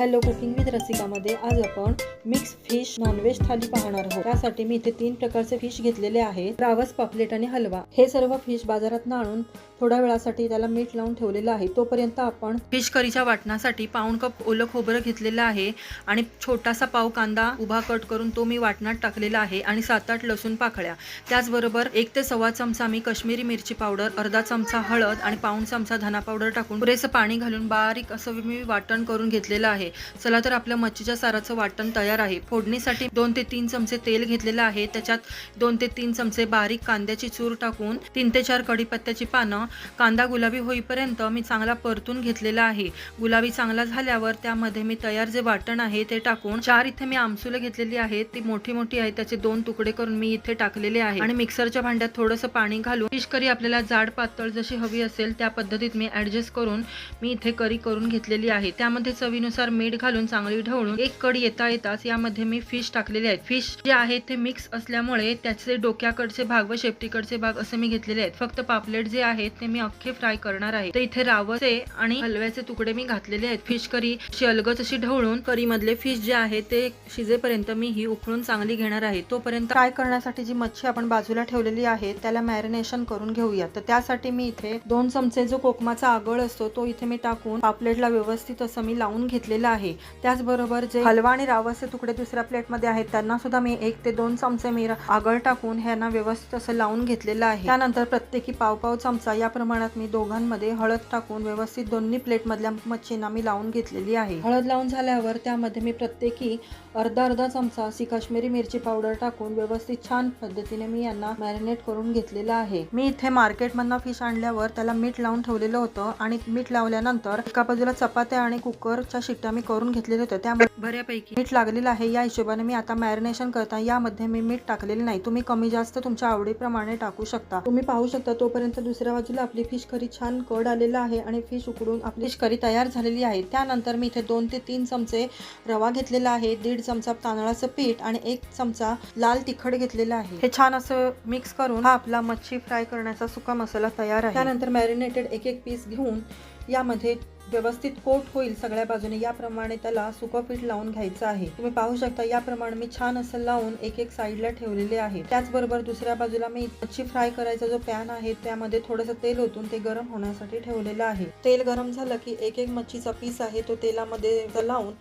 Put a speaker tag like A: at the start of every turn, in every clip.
A: Hello cooking with रसिकामध्ये आज आपण mix fish non veg थाली पाहणार आहोत. त्यासाठी मी इथे तीन प्रकारचे फिश घेतलेले आहेत. रावस पापलेट आणि हलवा. हे सर्व फिश बाजारात आणून थोड्या वेळासाठी त्याला मीठ लावून ठेवलेलं आहे. तोपर्यंत आपण फिश करीच्या वाटणासाठी पाऊण कप ओलं खोबरं घेतलेलं आहे आणि छोटासा पाव कांदा उभा कट करून तो मी वाटणात टाकलेला आहे आणि सात आठ लसूण पाकळ्या. त्याचबरोबर एक ते सव्वा चमचा मी कश्मीरी मिरची पावडर अर्धा चमचा हळद आणि पाऊण चमचा धना पावडर टाकून पुरेसं पाणी घालून बारीक असं मी वाटण करून घेतलेलं आहे. चला तर आपल्या मच्छीच्या साराचं वाटण तयार आहे. फोडणीसाठी दोन ते तीन चमचे तेल घेतलेलं आहे. त्याच्यात दोन ते तीन चमचे बारीक कांद्याची चूर टाकून तीन ते चार कढीपत्त्याची पानं कांदा गुलाबी होईपर्यंत मी चांगला परतून घेतलेला आहे. गुलाबी चांगला झाल्यावर त्यामध्ये मी तयार जे वाटण आहे ते टाकून चार इथे मी आमसुलं घेतलेली आहेत. ती मोठी मोठी आहे त्याचे दोन तुकडे करून मी इथे टाकलेले आहे. आणि मिक्सरच्या भांड्यात थोडंसं पाणी घालून फिश करी आपल्याला जाड पातळ जशी हवी असेल त्या पद्धतीत मी ऍडजस्ट करून मी इथे करी करून घेतलेली आहे. त्यामध्ये चवीनुसार मीठ घालून चांगली ढवळून एक कडी येता येताच यामध्ये मी फिश टाकलेले आहेत. फिश जे आहे ते मिक्स असल्यामुळे त्याचे डोक्याकडचे भाग व शेपटीकडचे भाग असे मी घेतलेले आहेत. फक्त पापलेट जे आहेत ते मी अख्खे फ्राय करणार आहे. तर इथे रावसे आणि हलव्याचे तुकडे मी घातलेले आहेत. फिश करी अशी अशी ढवळून करी मधले फिश जे आहे ते शिजेपर्यंत मी ही उकळून चांगली घेणार आहे. तोपर्यंत फ्राय करण्यासाठी जी मच्छी आपण बाजूला ठेवलेली आहे त्याला मॅरिनेशन करून घेऊया. तर त्यासाठी मी इथे दोन चमचे जो कोकमाचा आगळ असतो तो इथे मी टाकून पापलेटला व्यवस्थित असं मी लावून घेतलेला आहे. त्याचबरोबर जे हलवा आणि रावसचे तुकडे दुसऱ्या प्लेटमध्ये आहेत त्यांना सुद्धा मी एक ते दोन चमचे मी आगळ टाकून ह्यांना व्यवस्थित असं लावून घेतलेलं आहे. त्यानंतर प्रत्येकी पाव पाव चमचा या प्रमाणात मी दोघांमध्ये हळद टाकून व्यवस्थित दोन्ही प्लेटमधल्या मच्छींना मी लावून घेतलेली आहे. हळद लावून झाल्यावर त्यामध्ये मी प्रत्येकी अर्धा अर्धा चमचा अशी काश्मीरी मिरची पावडर टाकून व्यवस्थित छान पद्धतीने मी यांना मॅरिनेट करून घेतलेलं आहे. मी इथे मार्केटमधनं फिश आणल्यावर त्याला मीठ लावून ठेवलेलं होतं आणि मीठ लावल्यानंतर एका बाजूला चपात्या आणि कुकरच्या शिट्ट्या मी करून घेतलेल्या होते त्यामुळे बऱ्यापैकी. मीठ लागलेलं आहे या हिशोबाने मी आता मॅरिनेशन करता यामध्ये मी मीठ टाकलेले नाही. तुम्ही कमी जास्त तुमच्या आवडीप्रमाणे टाकू शकता. तुम्ही पाहू शकता तोपर्यंत दुसऱ्या बाजूला आपली फिश करी छान कड आलेला आहे आणि फिश उकडून आपली फिश करी तयार झालेली आहे. त्यानंतर मी इथे दोन ते तीन चमचे रवा घेतलेला आहे दीड चमचा तांदळाचं पीठ आणि एक चमचा लाल तिखट घेतलेला आहे. हे छान असं मिक्स करून हा आपला मच्छी फ्राय करण्याचा सुका मसाला तयार आहे. त्यानंतर मॅरिनेटेड एक एक पीस घेऊन यामध्ये व्यवस्थित कोट होईल सगळ्या बाजूने. याप्रमाणे त्याला सुकं पीठ लावून घ्यायचं आहे. तुम्ही पाहू शकता याप्रमाणे मी छान असं लावून एक एक साईडला ठेवलेले आहे. त्याचबरोबर दुसऱ्या बाजूला मी मच्छी फ्राय करायचा जो पॅन आहे त्यामध्ये थोडंसं तेल ओतून ते गरम होण्यासाठी ठेवलेलं आहे. तेल गरम झालं की एक एक मच्छीचा पीस आहे तो तेलामध्ये लावून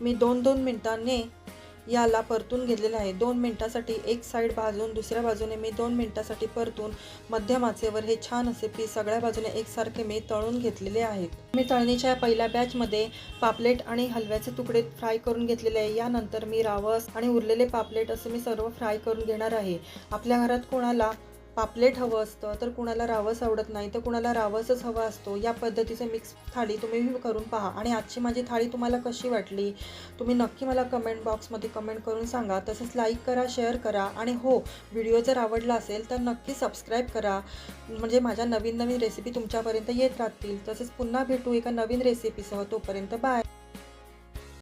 A: मी दोन दोन मिनिटांनी याला परतून घेतलेलं आहे. दोन मिनटासाठी एक साईड भाजून दुसऱ्या बाजूने मी दोन मिनटासाठी परतून मध्यमाचेवर हे छान असे पीस सगळ्या बाजूने एकसारखे मी तळून घेतलेले आहेत. मी तळणीच्या पहिल्या बॅचमध्ये पापलेट आणि हलव्याचे तुकडे फ्राय करून घेतलेले आहे. यानंतर मी रावस आणि उरलेले पापलेट असे मी सर्व फ्राय करून घेणार आहे. आपल्या घरात कोणाला पापलेट हवं असतं तर कुणाला रावस आवडत नाही तर कुणाला रावसच हवा असतो या पद्धतीचं मिक्स थाळी तुम्ही करून पहा. आणि आजची माझी थाळी तुम्हाला कशी वाटली तुम्ही नक्की मला कमेंट बॉक्समध्ये कमेंट करून सांगा. तसंच लाईक करा शेअर करा. आणि हो व्हिडिओ जर आवडला असेल तर नक्की सबस्क्राईब करा. म्हणजे माझ्या नवीन नवीन रेसिपी तुमच्यापर्यंत येत राहतील. तसेच पुन्हा भेटू एका नवीन रेसिपीसह तोपर्यंत बाय